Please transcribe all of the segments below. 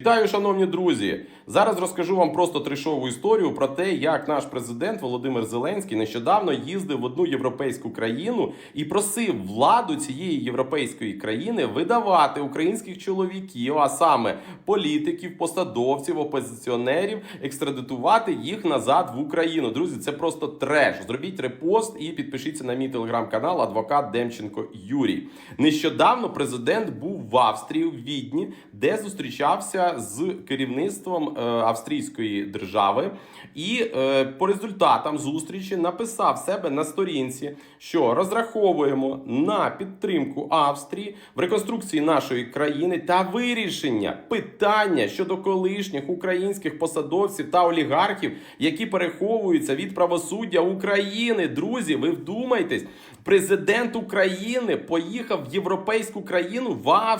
Вітаю, шановні друзі! Зараз розкажу вам просто трешову історію про те, як наш президент Володимир Зеленський нещодавно їздив в одну європейську країну і просив владу цієї європейської країни видавати українських чоловіків, а саме політиків, посадовців, опозиціонерів, екстрадитувати їх назад в Україну. Друзі, це просто треш. Зробіть репост і підпишіться на мій телеграм-канал Адвокат Демченко Юрій. Нещодавно президент був в Австрії в Відні, де зустрічався з керівництвом е, австрійської держави, і е, по результатам зустрічі написав себе на сторінці, що розраховуємо на підтримку Австрії в реконструкції нашої країни та вирішення питання щодо колишніх українських посадовців та олігархів, які переховуються від правосуддя України. Друзі, ви вдумайтесь, президент України поїхав в європейську країну в Австрію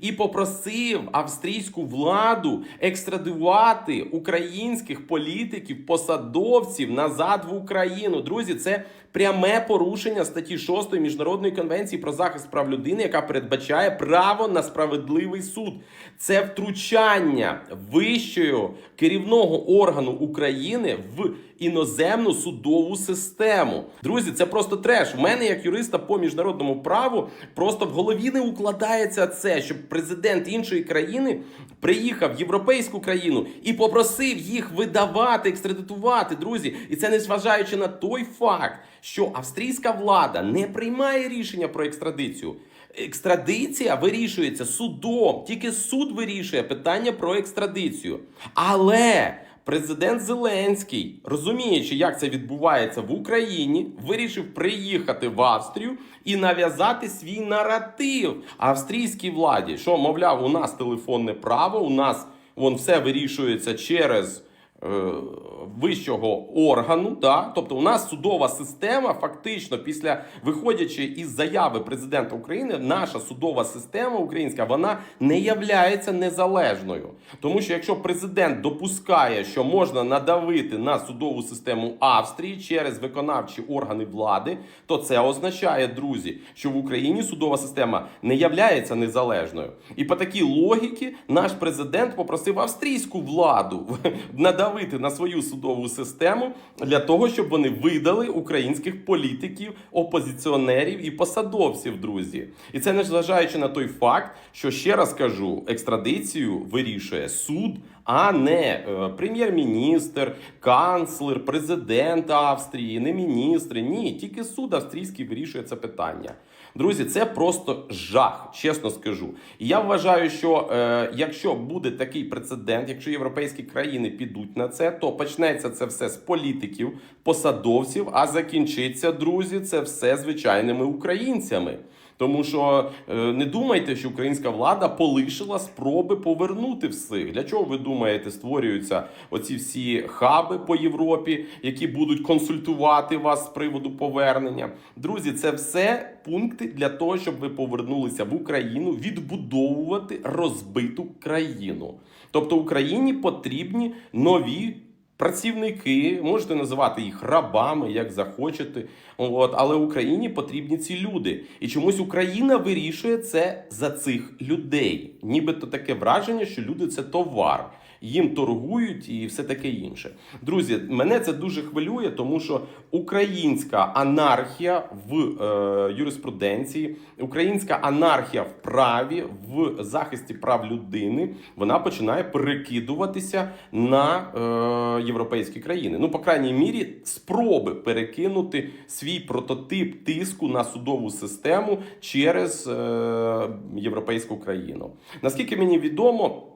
і попросив австрійську владу екстрадувати українських політиків, посадовців назад в Україну. Друзі, це пряме порушення статті 6 міжнародної конвенції про захист прав людини, яка передбачає право на справедливий суд. Це втручання вищого керівного органу України в іноземну судову систему. Друзі, це просто треш. У мене, як юриста по міжнародному праву, просто в голові не укладається це, щоб президент іншої країни приїхав в європейську країну і попросив їх видавати, екстрадитувати. Друзі, і це не зважаючи на той факт, що австрійська влада не приймає рішення про екстрадицію. Екстрадиція вирішується судом. Тільки суд вирішує питання про екстрадицію. Але президент Зеленський, розуміючи, як це відбувається в Україні, вирішив приїхати в Австрію і нав'язати свій наратив австрійській владі. Що, мовляв, у нас телефонне право, у нас вон все вирішується через. Е, Вищого органу, да? тобто у нас судова система, фактично, після виходячи із заяви президента України, наша судова система українська вона не являється незалежною. Тому що якщо президент допускає, що можна надавити на судову систему Австрії через виконавчі органи влади, то це означає, друзі, що в Україні судова система не являється незалежною. І по такій логіці наш президент попросив австрійську владу надавити на свою судову систему для того, щоб вони видали українських політиків, опозиціонерів і посадовців, друзі. І це не зважаючи на той факт, що ще раз кажу, екстрадицію вирішує суд, а не е, прем'єр-міністр, канцлер, президент Австрії, не міністри. Ні, тільки суд австрійський вирішує це питання. Друзі, це просто жах, чесно скажу. І я вважаю, що е, якщо буде такий прецедент, якщо європейські країни підуть на це, то почнеться це все з політиків, посадовців, а закінчиться, друзі, це все звичайними українцями. Тому що е, не думайте, що українська влада полишила спроби повернути всіх. Для чого ви думаєте, створюються оці всі хаби по Європі, які будуть консультувати вас з приводу повернення? Друзі, це все пункти для того, щоб ви повернулися в Україну відбудовувати розбиту країну. Тобто Україні потрібні нові. Працівники можете називати їх рабами, як захочете. От, але Україні потрібні ці люди. І чомусь Україна вирішує це за цих людей. Нібито таке враження, що люди це товар. Їм торгують і все таке інше. Друзі, мене це дуже хвилює, тому що українська анархія в е, юриспруденції, українська анархія в праві, в захисті прав людини, вона починає перекидуватися на е, європейські країни. Ну, по крайній мірі, спроби перекинути свій прототип тиску на судову систему через е, європейську країну. Наскільки мені відомо.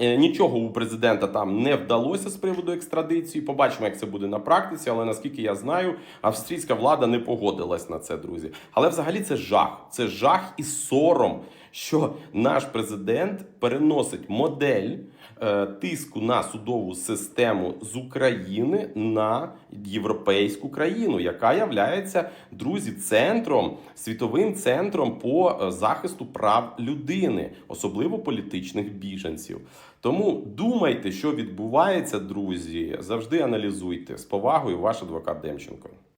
Е, Нічого у президента там не вдалося з приводу екстрадиції. Побачимо, як це буде на практиці. Але наскільки я знаю, австрійська влада не погодилась на це, друзі. Але взагалі це жах. Це жах і сором, що наш президент переносить модель е, тиску на судову систему з України на європейську країну, яка являється друзі центром, світовим центром по е, захисту прав людини, особливо політичних біженців. Тому думайте, що відбувається, друзі. Завжди аналізуйте з повагою, ваш адвокат Демченко.